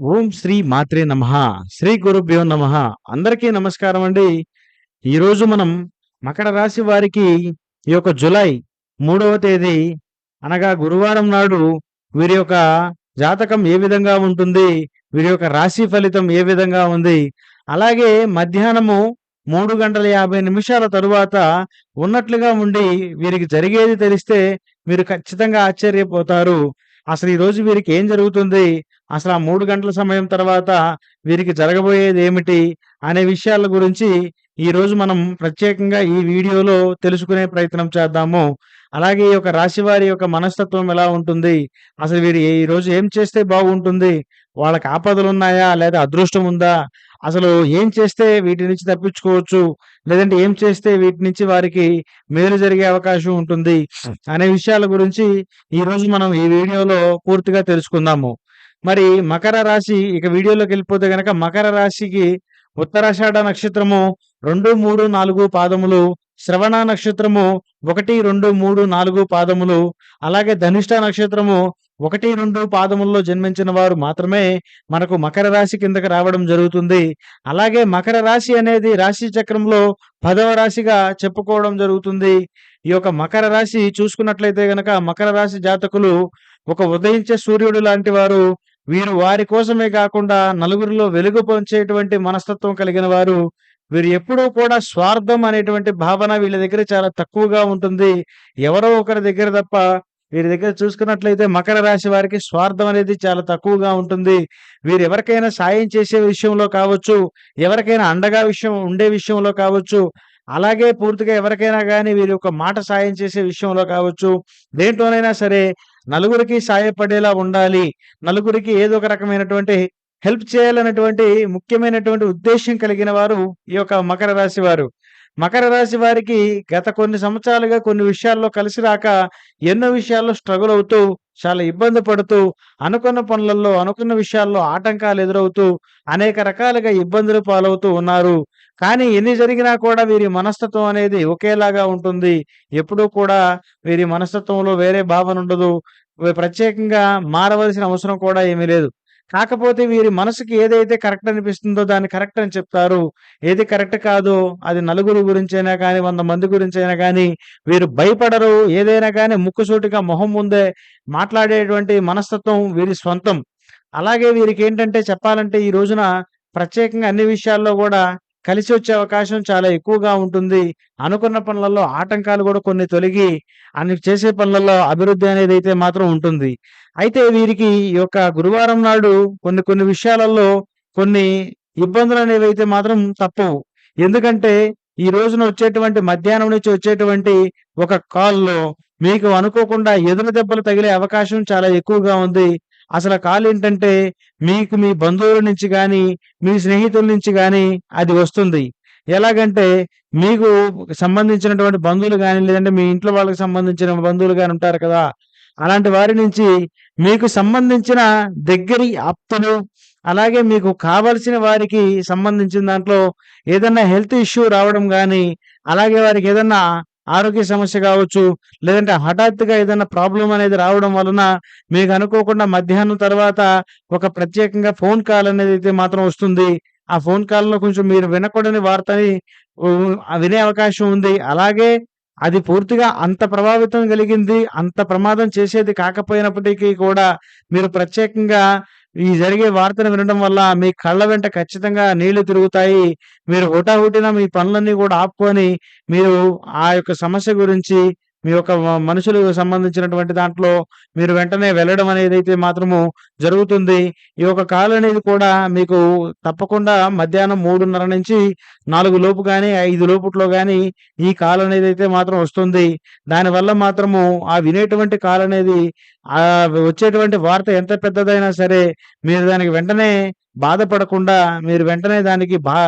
ఓం శ్రీ మాత్రే నమ. శ్రీ గురుభ్యో నమ. అందరికీ నమస్కారం అండి. ఈరోజు మనం మకర రాశి వారికి ఈ యొక్క జులై మూడవ తేదీ అనగా గురువారం నాడు వీరి యొక్క జాతకం ఏ విధంగా ఉంటుంది వీరి యొక్క రాశి ఫలితం ఏ విధంగా ఉంది అలాగే మధ్యాహ్నము మూడు గంటల యాభై నిమిషాల తరువాత ఉన్నట్లుగా ఉండి వీరికి జరిగేది తెలిస్తే మీరు ఖచ్చితంగా ఆశ్చర్యపోతారు. అసలు ఈ రోజు వీరికి ఏం జరుగుతుంది? అసలు ఆ మూడు గంటల సమయం తర్వాత వీరికి జరగబోయేది ఏమిటి అనే విషయాల గురించి ఈరోజు మనం ప్రత్యేకంగా ఈ వీడియోలో తెలుసుకునే ప్రయత్నం చేద్దాము. అలాగే ఈ యొక్క రాశి వారి యొక్క మనస్తత్వం ఎలా ఉంటుంది? అసలు వీరు ఈ రోజు ఏం చేస్తే బాగుంటుంది? వాళ్ళకి ఆపదలు ఉన్నాయా? లేదా అదృష్టం ఉందా? అసలు ఏం చేస్తే వీటి నుంచి తప్పించుకోవచ్చు? లేదంటే ఏం చేస్తే వీటి నుంచి వారికి మేలు జరిగే అవకాశం ఉంటుంది? అనే విషయాల గురించి ఈ రోజు మనం ఈ వీడియోలో పూర్తిగా తెలుసుకుందాము. మరి మకర రాశి ఇక వీడియోలోకి వెళ్ళిపోతే గనక మకర రాశికి ఉత్తరాషాఢ నక్షత్రము రెండు మూడు నాలుగు పాదములు శ్రవణ నక్షత్రము ఒకటి రెండు మూడు నాలుగు పాదములు అలాగే ధనిష్ట నక్షత్రము ఒకటి రెండు పాదముల్లో జన్మించిన వారు మాత్రమే మనకు మకర రాశి కిందకి రావడం జరుగుతుంది. అలాగే మకర రాశి అనేది రాశి చక్రంలో పదవ రాశిగా చెప్పుకోవడం జరుగుతుంది. ఈ యొక్క మకర రాశి చూసుకున్నట్లయితే గనక మకర రాశి జాతకులు ఒక ఉదయించే సూర్యుడు లాంటి వారు వీరు వారి కోసమే కాకుండా నలుగురిలో వెలుగు పంచేటువంటి మనస్తత్వం కలిగిన వారు వీరు ఎప్పుడూ కూడా స్వార్థం అనేటువంటి భావన వీళ్ళ దగ్గర చాలా తక్కువగా ఉంటుంది. ఎవరో ఒకరి దగ్గర తప్ప వీరి దగ్గర చూసుకున్నట్లయితే మకర రాశి వారికి స్వార్థం అనేది చాలా తక్కువగా ఉంటుంది. వీరు ఎవరికైనా సాయం చేసే విషయంలో కావచ్చు ఎవరికైనా అండగా విషయం ఉండే విషయంలో కావచ్చు అలాగే పూర్తిగా ఎవరికైనా కానీ వీరి యొక్క మాట సాయం చేసే విషయంలో కావచ్చు దేంట్లోనైనా సరే నలుగురికి సాయపడేలా ఉండాలి. నలుగురికి ఏదో ఒక రకమైనటువంటి హెల్ప్ చేయాలన్నటువంటి ముఖ్యమైనటువంటి ఉద్దేశం కలిగిన వారు ఈ యొక్క మకర రాశి వారు. మకర రాశి వారికి గత కొన్ని సంవత్సరాలుగా కొన్ని విషయాల్లో కలిసి రాక ఎన్నో విషయాల్లో స్ట్రగుల్ అవుతూ చాలా ఇబ్బంది పడుతూ అనుకున్న పనులలో అనుకున్న విషయాల్లో ఆటంకాలు ఎదురవుతూ అనేక రకాలుగా ఇబ్బందులు పాలవుతూ ఉన్నారు. కానీ ఎన్ని జరిగినా కూడా వీరి మనస్తత్వం అనేది ఒకేలాగా ఉంటుంది. ఎప్పుడూ కూడా వీరి మనస్తత్వంలో వేరే భావన ఉండదు. ప్రత్యేకంగా మారవలసిన అవసరం కూడా ఏమీ లేదు. కాకపోతే వీరి మనసుకి ఏదైతే కరెక్ట్ అనిపిస్తుందో దాన్ని కరెక్ట్ అని చెప్తారు. ఏది కరెక్ట్ కాదో అది నలుగురి గురించైనా కానీ వంద మంది గురించైనా కానీ వీరు భయపడరు. ఏదైనా కానీ ముక్కుసూటిగా మొహం ముందే మాట్లాడేటువంటి మనస్తత్వం వీరి స్వంతం. అలాగే వీరికి ఏంటంటే చెప్పాలంటే ఈ రోజున ప్రత్యేకంగా అన్ని విషయాల్లో కూడా కలిసి వచ్చే అవకాశం చాలా ఎక్కువగా ఉంటుంది. అనుకున్న పనులలో ఆటంకాలు కూడా కొన్ని తొలగి అన్ని చేసే పనులలో అభివృద్ధి అనేది అయితే మాత్రం ఉంటుంది. అయితే వీరికి ఈ యొక్క గురువారం నాడు కొన్ని కొన్ని విషయాలలో కొన్ని ఇబ్బందులు అనేవి అయితే మాత్రం తప్పవు. ఎందుకంటే ఈ రోజున వచ్చేటువంటి మధ్యాహ్నం నుంచి వచ్చేటువంటి ఒక కాల్లో మీకు అనుకోకుండా ఎదురు దెబ్బలు తగిలే అవకాశం చాలా ఎక్కువగా ఉంది. అసలు కాల్ ఏంటంటే మీకు మీ బంధువుల నుంచి కానీ మీ స్నేహితుల నుంచి కానీ అది వస్తుంది. ఎలాగంటే మీకు సంబంధించినటువంటి బంధువులు కానీ లేదంటే మీ ఇంట్లో వాళ్ళకి సంబంధించిన బంధువులు కానీ ఉంటారు కదా అలాంటి వారి నుంచి మీకు సంబంధించిన దగ్గరి ఆప్తులు అలాగే మీకు కావలసిన వారికి సంబంధించిన దాంట్లో ఏదన్నా హెల్త్ ఇష్యూ రావడం కానీ అలాగే వారికి ఏదన్నా ఆరోగ్య సమస్య కావచ్చు లేదంటే హఠాత్తుగా ఏదైనా ప్రాబ్లం అనేది రావడం వలన మీకు అనుకోకుండా మధ్యాహ్నం తర్వాత ఒక ప్రత్యేకంగా ఫోన్ కాల్ అనేది అయితే మాత్రం వస్తుంది. ఆ ఫోన్ కాల్లో కొంచెం మీరు వినకూడని వార్తని వినే అవకాశం ఉంది. అలాగే అది పూర్తిగా అంత ప్రభావితం కలిగింది అంత ప్రమాదం చేసేది కాకపోయినప్పటికీ కూడా మీరు ప్రత్యేకంగా ఈ జరిగే వార్తను వినడం వల్ల మీ కళ్ళ వెంట ఖచ్చితంగా నీళ్ళు తిరుగుతాయి. మీరు హుటాహుటిన మీ పనులన్నీ కూడా ఆపుకొని మీరు ఆ యొక్క సమస్య గురించి మీ యొక్క మనుషులకు సంబంధించినటువంటి దాంట్లో మీరు వెంటనే వెళ్ళడం అనేది అయితే మాత్రము జరుగుతుంది. ఈ యొక్క కాల్ అనేది కూడా మీకు తప్పకుండా మధ్యాహ్నం మూడున్నర నుంచి నాలుగు లోపు కానీ ఐదు లోపుట్లో కానీ ఈ కాల్ అనేది అయితే మాత్రం వస్తుంది. దానివల్ల మాత్రము ఆ వినేటువంటి కాల్ అనేది వచ్చేటువంటి వార్త ఎంత పెద్దదైనా సరే మీరు దానికి వెంటనే బాధపడకుండా మీరు వెంటనే దానికి బా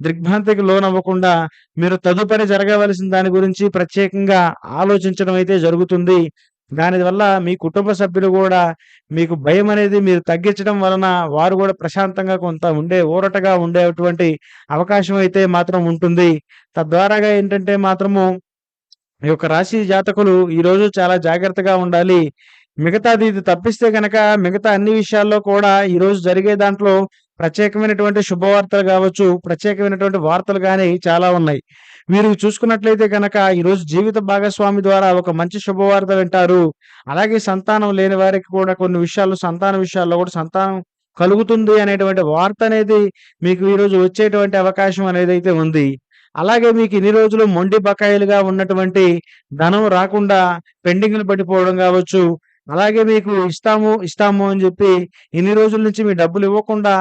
దిగ్భ్రాంతికి లోనవ్వకుండా మీరు తదుపరి జరగవలసిన దాని గురించి ప్రత్యేకంగా ఆలోచించడం అయితే జరుగుతుంది. దానివల్ల మీ కుటుంబ సభ్యులు కూడా మీకు భయం అనేది మీరు తగ్గించడం వలన వారు కూడా ప్రశాంతంగా కొంత ఉండే ఊరటగా ఉండేటువంటి అవకాశం అయితే మాత్రం ఉంటుంది. తద్వారాగా ఏంటంటే మాత్రము ఈ యొక్క రాశి జాతకులు ఈరోజు చాలా జాగ్రత్తగా ఉండాలి. మిగతాది ఇది తప్పిస్తే కనుక మిగతా అన్ని విషయాల్లో కూడా ఈరోజు జరిగే దాంట్లో ప్రత్యేకమైనటువంటి శుభవార్తలు కావచ్చు, ప్రత్యేకమైనటువంటి వార్తలు కానీ చాలా ఉన్నాయి. మీరు చూసుకున్నట్లయితే కనుక ఈరోజు జీవిత భాగస్వామి ద్వారా ఒక మంచి శుభవార్త వింటారు. అలాగే సంతానం లేని వారికి కూడా కొన్ని విషయాలు సంతాన విషయాల్లో కూడా సంతానం కలుగుతుంది అనేటువంటి వార్త అనేది మీకు ఈరోజు వచ్చేటువంటి అవకాశం అనేది అయితే ఉంది. అలాగే మీకు ఇన్ని రోజులు మొండి బకాయిలుగా ఉన్నటువంటి ధనం రాకుండా పెండింగ్‌లు పడిపోవడం కావచ్చు అలాగే మీకు ఇస్తాము, ఇస్తాము అని చెప్పి ఇన్ని రోజుల నుంచి మీ డబ్బులు ఇవ్వకుండా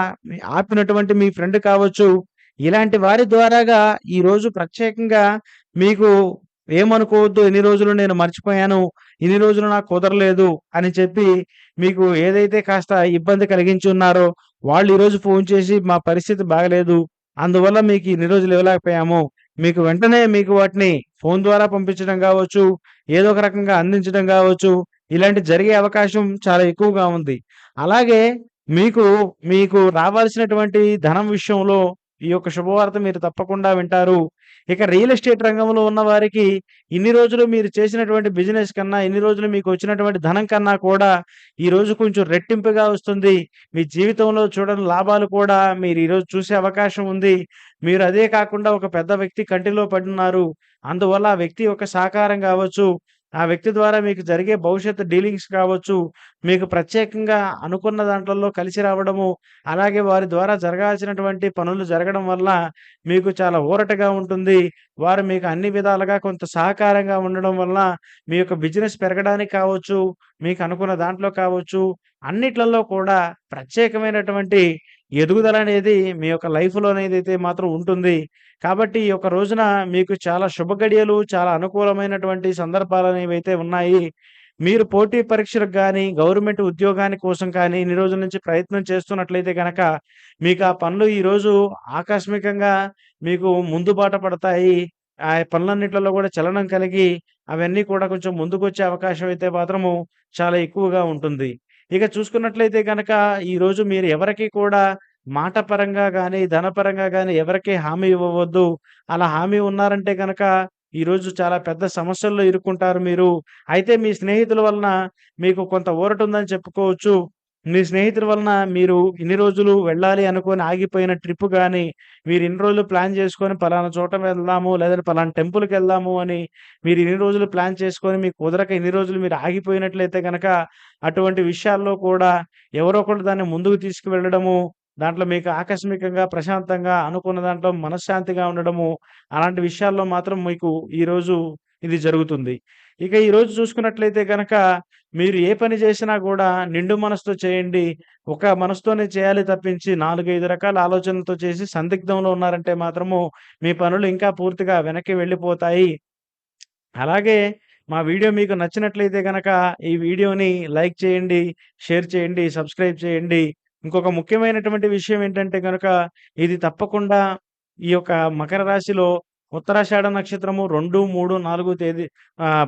ఆపినటువంటి మీ ఫ్రెండ్ కావచ్చు, ఇలాంటి వారి ద్వారాగా ఈరోజు ప్రత్యేకంగా మీకు ఏమనుకోవద్దు ఎన్ని రోజులు నేను మర్చిపోయాను, ఇన్ని రోజులు నాకు కుదరలేదు అని చెప్పి మీకు ఏదైతే కాస్త ఇబ్బంది కలిగించి ఉన్నారో వాళ్ళు ఈరోజు ఫోన్ చేసి మా పరిస్థితి బాగాలేదు. అందువల్ల మీకు ఇన్ని రోజులు ఇవ్వలేకపోయాము. మీకు వెంటనే మీకు వాటిని ఫోన్ ద్వారా పంపించడం కావచ్చు ఏదో ఒక రకంగా అందించడం కావచ్చు ఇలాంటి జరిగే అవకాశం చాలా ఎక్కువగా ఉంది. అలాగే మీకు, మీకు రావాల్సినటువంటి ధనం విషయంలో ఈ యొక్క శుభవార్త మీరు తప్పకుండా వింటారు. ఇక రియల్ ఎస్టేట్ రంగంలో ఉన్న వారికి ఇన్ని రోజులు మీరు చేసినటువంటి బిజినెస్ కన్నా, ఇన్ని రోజులు మీకు వచ్చినటువంటి ధనం కన్నా కూడా ఈరోజు కొంచెం రెట్టింపుగా వస్తుంది. మీ జీవితంలో చూడని లాభాలు కూడా మీరు ఈరోజు చూసే అవకాశం ఉంది. మీరు అదే కాకుండా ఒక పెద్ద వ్యక్తి కంటిలో పడున్నారు. అందువల్ల ఆ వ్యక్తి యొక్క సహకారం కావచ్చు ఆ వ్యక్తి ద్వారా మీకు జరిగే భవిష్యత్తు డీలింగ్స్ కావచ్చు, మీకు ప్రత్యేకంగా అనుకున్న దాంట్లో కలిసి రావడము, అలాగే వారి ద్వారా జరగాల్సినటువంటి పనులు జరగడం వల్ల మీకు చాలా ఊరటగా ఉంటుంది. వారు మీకు అన్ని విధాలుగా కొంత సహకారంగా ఉండడం వల్ల మీ యొక్క బిజినెస్ పెరగడానికి కావచ్చు, మీకు అనుకున్న దాంట్లో కావచ్చు, అన్నిట్లలో కూడా ప్రత్యేకమైనటువంటి ఎదుగుదల అనేది మీ యొక్క లైఫ్‌లో అనేది అయితే మాత్రం ఉంటుంది. కాబట్టి ఈ యొక్క రోజున మీకు చాలా శుభ గడియలు, చాలా అనుకూలమైనటువంటి సందర్భాలు అనేవి అయితే ఉన్నాయి. మీరు పోటీ పరీక్షలకు కానీ గవర్నమెంట్ ఉద్యోగాని కోసం కానీ ఇన్ని రోజుల నుంచి ప్రయత్నం చేస్తున్నట్లయితే కనుక మీకు ఆ పనులు ఈరోజు ఆకస్మికంగా మీకు ముందు బాట పడతాయి. ఆ పనులన్నింటిలో కూడా చలనం కలిగి అవన్నీ కూడా కొంచెం ముందుకొచ్చే అవకాశం అయితే మాత్రము చాలా ఎక్కువగా ఉంటుంది. ఇక చూసుకున్నట్లయితే కనుక ఈరోజు మీరు ఎవరికి కూడా మాట పరంగా కానీ ధనపరంగా కానీ ఎవరికీ హామీ ఇవ్వవద్దు. అలా హామీ ఉన్నారంటే కనుక ఈరోజు చాలా పెద్ద సమస్యల్లో ఇరుక్కుంటారు మీరు. అయితే మీ స్నేహితుల వలన మీకు కొంత ఊరటుందని చెప్పుకోవచ్చు. మీ స్నేహితుల వలన మీరు ఇన్ని రోజులు వెళ్ళాలి అనుకొని ఆగిపోయిన ట్రిప్ కానీ మీరు ఇన్ని రోజులు ప్లాన్ చేసుకొని పలానా చోట వెళ్దాము, లేదంటే పలానా టెంపుల్కి వెళ్దాము అని మీరు ఇన్ని రోజులు ప్లాన్ చేసుకొని మీకు కుదరక ఇన్ని రోజులు మీరు ఆగిపోయినట్లయితే కనుక అటువంటి విషయాల్లో కూడా ఎవరో ఒకరు దాన్ని ముందుకు తీసుకువెళ్ళడము, దాంట్లో మీకు ఆకస్మికంగా, ప్రశాంతంగా అనుకున్న దాంట్లో మనశ్శాంతిగా ఉండడము, అలాంటి విషయాల్లో మాత్రం మీకు ఈరోజు ఇది జరుగుతుంది. ఇక ఈరోజు చూసుకున్నట్లయితే కనుక మీరు ఏ పని చేసినా కూడా నిండు మనసుతో చేయండి. ఒక మనసుతోనే చేయాలి తప్పించి 4, 5 రకాల ఆలోచనలతో చేసి సందిగ్ధంలో ఉన్నారంటే మాత్రము మీ పనులు ఇంకా పూర్తిగా వెనక్కి వెళ్ళిపోతాయి. అలాగే మా వీడియో మీకు నచ్చినట్లయితే కనుక ఈ వీడియోని లైక్ చేయండి, షేర్ చేయండి, సబ్స్క్రైబ్ చేయండి. ఇంకొక ముఖ్యమైనటువంటి విషయం ఏంటంటే కనుక ఇది తప్పకుండా ఈ యొక్క మకర రాశిలో ఉత్తరాషాఢ నక్షత్రము 2, 3, 4 తేదీ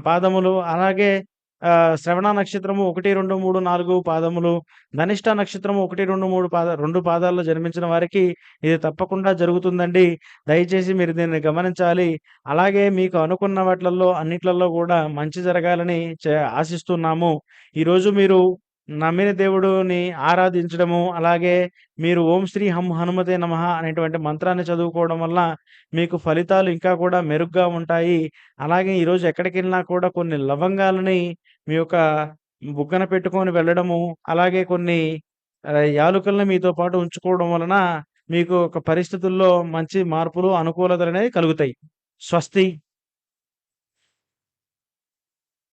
పాదములు అలాగే శ్రవణ నక్షత్రము 1, 2, 3, 4 పాదములు, ధనిష్ట నక్షత్రము 1, 2, 3 పాద రెండు పాదాల్లో జన్మించిన వారికి ఇది తప్పకుండా జరుగుతుందండి. దయచేసి మీరు దీన్ని గమనించాలి. అలాగే మీకు అనుకున్న వాటిల్లో అన్నిట్లలో కూడా మంచి జరగాలని చే ఆశిస్తున్నాము. ఈరోజు మీరు నమ్మిన దేవుడుని ఆరాధించడము, అలాగే మీరు ఓం శ్రీ హం హనుమతే నమః అనేటువంటి మంత్రాన్ని చదువుకోవడం వల్ల మీకు ఫలితాలు ఇంకా కూడా మెరుగ్గా ఉంటాయి. అలాగే ఈరోజు ఎక్కడికెళ్ళినా కూడా కొన్ని లవంగాలని మీ యొక్క బుగ్గన పెట్టుకొని వెళ్ళడము, అలాగే కొన్ని యాలుకలను మీతో పాటు ఉంచుకోవడం వలన మీకు ఒక పరిస్థితుల్లో మంచి మార్పులు, అనుకూలతలు అనేవి కలుగుతాయి. స్వస్తి.